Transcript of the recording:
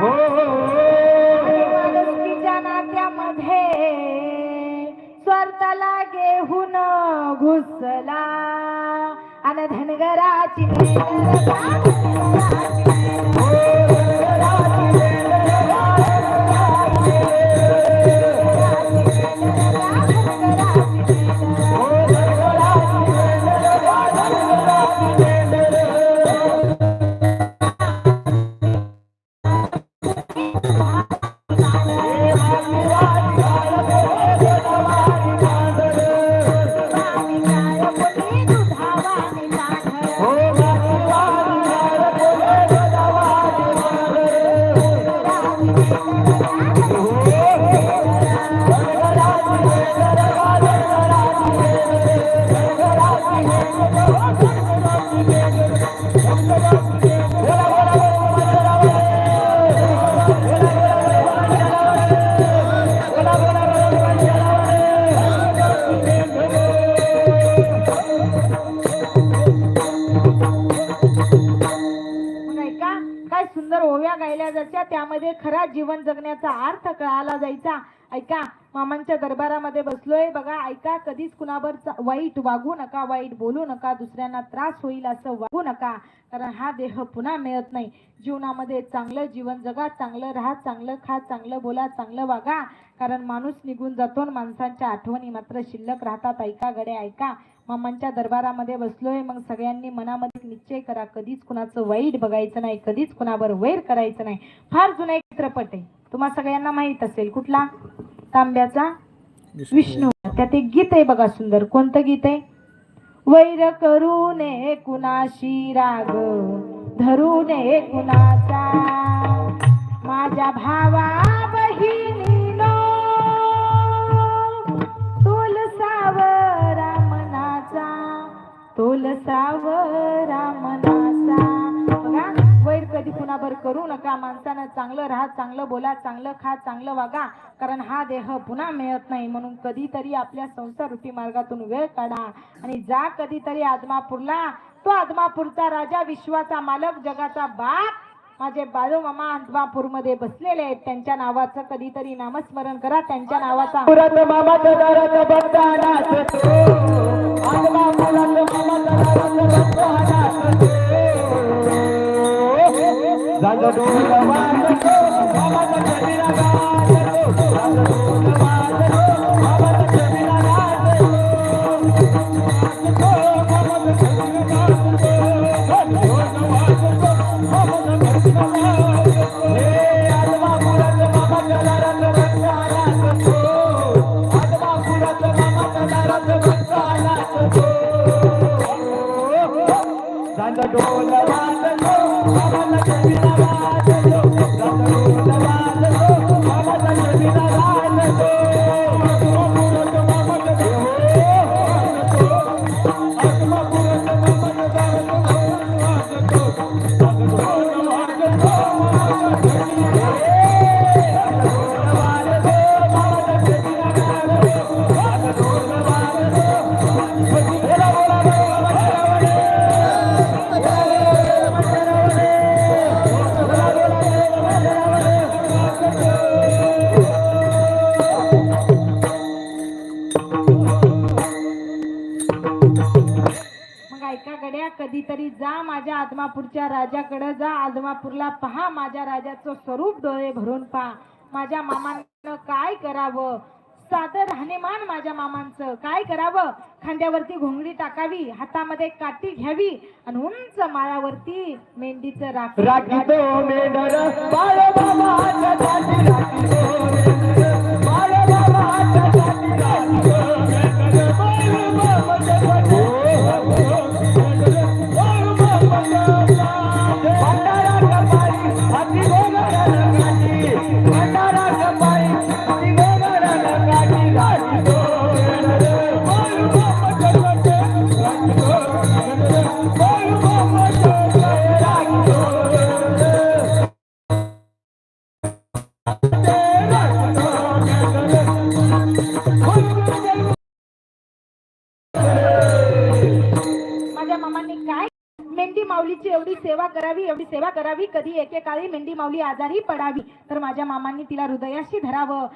हो, हो, हो, हो. नात्यामध्ये स्वार्थाला घेऊन घुसला. आणि धनगराची Yeah. गायल्या जायच्या त्यामध्ये खरा जीवन जगण्याचा अर्थ कळाला जायचा. ऐका मामांच्या दरबारामध्ये बसलोय बघा ऐका कधीच कुणावर वाईट वागू नका वाईट बोलू नका दुसऱ्यांना त्रास होईल असं वागू नका कारण हा देह पुन्हा मिळत नाही. जीवनामध्ये चांगलं जीवन जगा चांगलं राहा चांगलं खा चांगलं बोला चांगलं वागा कारण माणूस निघून जातो आणि माणसांच्या आठवणी मात्र शिल्लक राहतात. ऐका गडे ऐका. मामांच्या दरबारामध्ये बसलोय मग सगळ्यांनी मनामध्ये निश्चय करा कधीच कुणाचं वाईट बघायचं नाही कधीच कुणावर वैर करायचं नाही. फार जुना चित्रपट आहे. तुम्हा सगळ्यांना माहीत असेल कुठला? तांब्याचा विष्णू. त्यात एक गीत आहे बघा सुंदर. कोणतं गीत आहे? वैर करू नये कुणाशी राग धरू नये कुणाचा माझ्या भावा करू नका. माणसानं चांगलं राहा चांगलं बोला चांगलं खा चांगलं वागा कारण हा देह पुन्हा मिळत नाही. म्हणून कधीतरी आपल्या संसार रुपी मार्गातून वेळ काढा. आणि जा कधीतरी आदमापूरला तो आदमापूरचा राजा विश्वाचा मालक जगाचा बाप. माझे बाळू मामा आदमापूरमध्ये बसलेले आहेत. त्यांच्या नावाचं कधीतरी नामस्मरण करा. त्यांच्या नावाचा मामा Cuando tú lo vas डोल वाजतो मामाच्या चेहरा कधीतरी जा माझ्या आदमापूरच्या राजाकडे जा आदमापूरला पहा माझ्या राजाचं स्वरूप डोळे भरून पहा माझ्या मामानं काय करावं? साधं राहणीमान माझ्या मामांचं. काय करावं? खांद्यावरती घोंगडी टाकावी हातामध्ये काठी घ्यावी आणि उंच माळावरती मेंढीचं राख माऊलीची एवढी सेवा करावी एवढी सेवा करावी. कधी एकेकाळी मेंढी माऊली आजारी पडावी. तर माझ्या मामांनी तिला हृदयाशी धरावं.